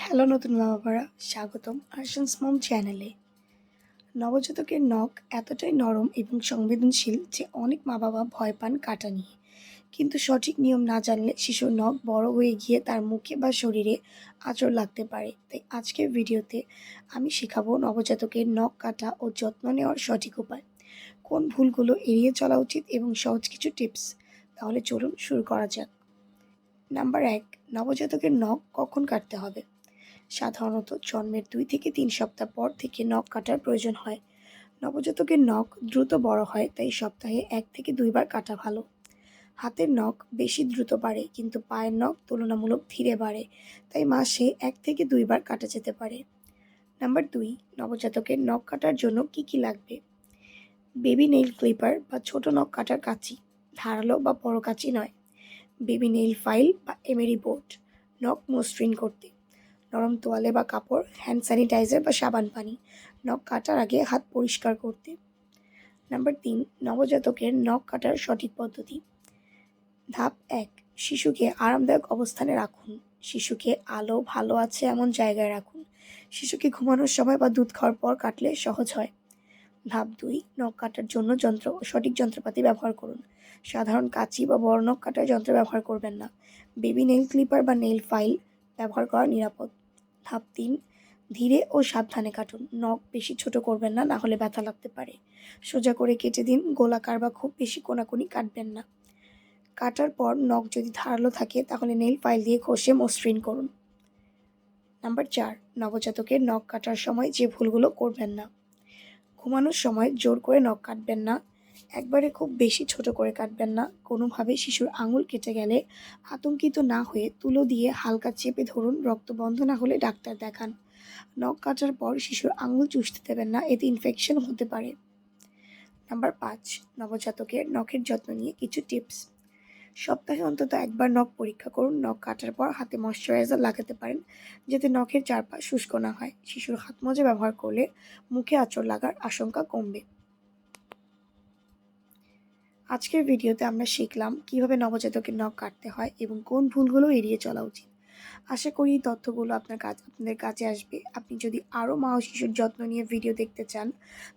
Hello নতুন মা বাবারা স্বাগতম আর্শনস মম চ্যানেলে নবজাতকের নখ এতটাই নরম এবং সংবেদনশীল যে অনেক মা বাবা ভয় পান কাটা নিয়ে। কিন্তু সঠিক নিয়ম না জানলে শিশুর নখ বড় হয়ে গিয়ে তার মুখে বা শরীরে আঁচড় লাগতে পারে। তাই আজকের ভিডিওতে আমি শেখাবো নবজাতকের নখ কাটা ও যত্ন নেওয়ার সঠিক উপায়। কোন ভুলগুলো এড়িয়ে চলা উচিত এবং সহজ কিছু টিপস? তাহলে চলুন শুরু করা যাক। নাম্বার এক, নবজাতকের নখ কখন কাটতে হবে? সাধারণত জন্মের দুই থেকে তিন সপ্তাহ পর থেকে নখ কাটার প্রয়োজন হয়। নবজাতকের নখ দ্রুত বড় হয়, তাই সপ্তাহে এক থেকে দুইবার কাটা ভালো। হাতের নখ বেশি দ্রুত বাড়ে, কিন্তু পায়ের নখ তুলনামূলক ধীরে বাড়ে, তাই মাসে এক থেকে দুইবার কাটা যেতে পারে। নাম্বার দুই, নবজাতকের নখ কাটার জন্য কি কি লাগবে? বেবি নেইল ক্লিপার বা ছোট নখ কাটার কাঁচি, ধারালো বা বড় কাঁচি নয়। বেবি নেইল ফাইল বা এমেরি বোর্ড, নখ মসৃণ করতে। নরম তোয়ালে বা কাপড় হ্যান্ড স্যানিটাইজার বা সাবান পানি। নখ কাটার আগে হাত পরিষ্কার করতে। নাম্বার তিন, নবজাতকের নখ কাটার সঠিক পদ্ধতি। ধাপ এক, শিশুকে আরামদায়ক অবস্থানে রাখুন। শিশুকে আলো ভালো আছে এমন জায়গায় রাখুন। শিশুকে ঘুমানোর সময় বা দুধ খাওয়ার পর কাটলে সহজ হয়। ধাপ দুই, নখ কাটার জন্য যন্ত্র, সঠিক যন্ত্রপাতি ব্যবহার করুন। সাধারণ কাঁচি বা বড় নখ কাটার যন্ত্র ব্যবহার করবেন না। বেবি নেইল ক্লিপার বা নেইল ফাইল ব্যবহার করা নিরাপদ। ধাপ তিন। ধীরে ও সাবধানে কাটুন। নখ বেশি ছোট করবেন না না হলে ব্যথা লাগতে পারে। সোজা করে কেটে দিন। গোলাকার বা খুব বেশি কোনাকুনি কাটবেন না। কাটার পর নখ যদি ধারালো থাকে, তাহলে নেইল ফাইল দিয়ে ঘষে মসৃণ করুন। নাম্বার চার, নবজাতকের নখ কাটার সময় যে ভুলগুলো করবেন না। ঘুমানোর সময় জোর করে নখ কাটবেন না। একবারে খুব বেশি ছোট করে কাটবেন না। কোনোভাবে শিশুর আঙুল কেটে গেলে আতঙ্কিত না হয়ে তুলো দিয়ে হালকা চেপে ধরুন, রক্ত বন্ধ না হলে ডাক্তার দেখান। নখ কাটার পর শিশুর আঙুল চুষতে দেবেন না, এতে ইনফেকশন হতে পারে। নাম্বার পাঁচ, নবজাতকের নখের যত্ন নিয়ে কিছু টিপস সপ্তাহে অন্তত একবার নখ পরীক্ষা করুন। নখ কাটার পর হাতে ময়শ্চারাইজার লাগাতে পারেন, যাতে নখের চারপাশ শুষ্ক না হয়। শিশুর হাত মোজা ব্যবহার করলে মুখে আঁচড় লাগার আশঙ্কা কমবে। আজকের ভিডিওতে আমরা শিখলাম কীভাবে নবজাতকের নখ কাটতে হয় এবং কোন ভুলগুলো এড়িয়ে চলা উচিত। আশা করি এই তথ্যগুলো আপনার কাছে, আপনাদের কাছে আসবে। আপনি যদি আরও মা ও শিশুর যত্ন নিয়ে ভিডিও দেখতে চান,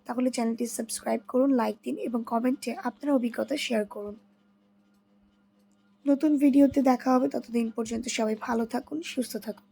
তাহলে চ্যানেলটি সাবস্ক্রাইব করুন, লাইক দিন এবং কমেন্টে আপনার অভিজ্ঞতা শেয়ার করুন। নতুন ভিডিওতে দেখা হবে, ততদিন পর্যন্ত সবাই ভালো থাকুন, সুস্থ থাকুন।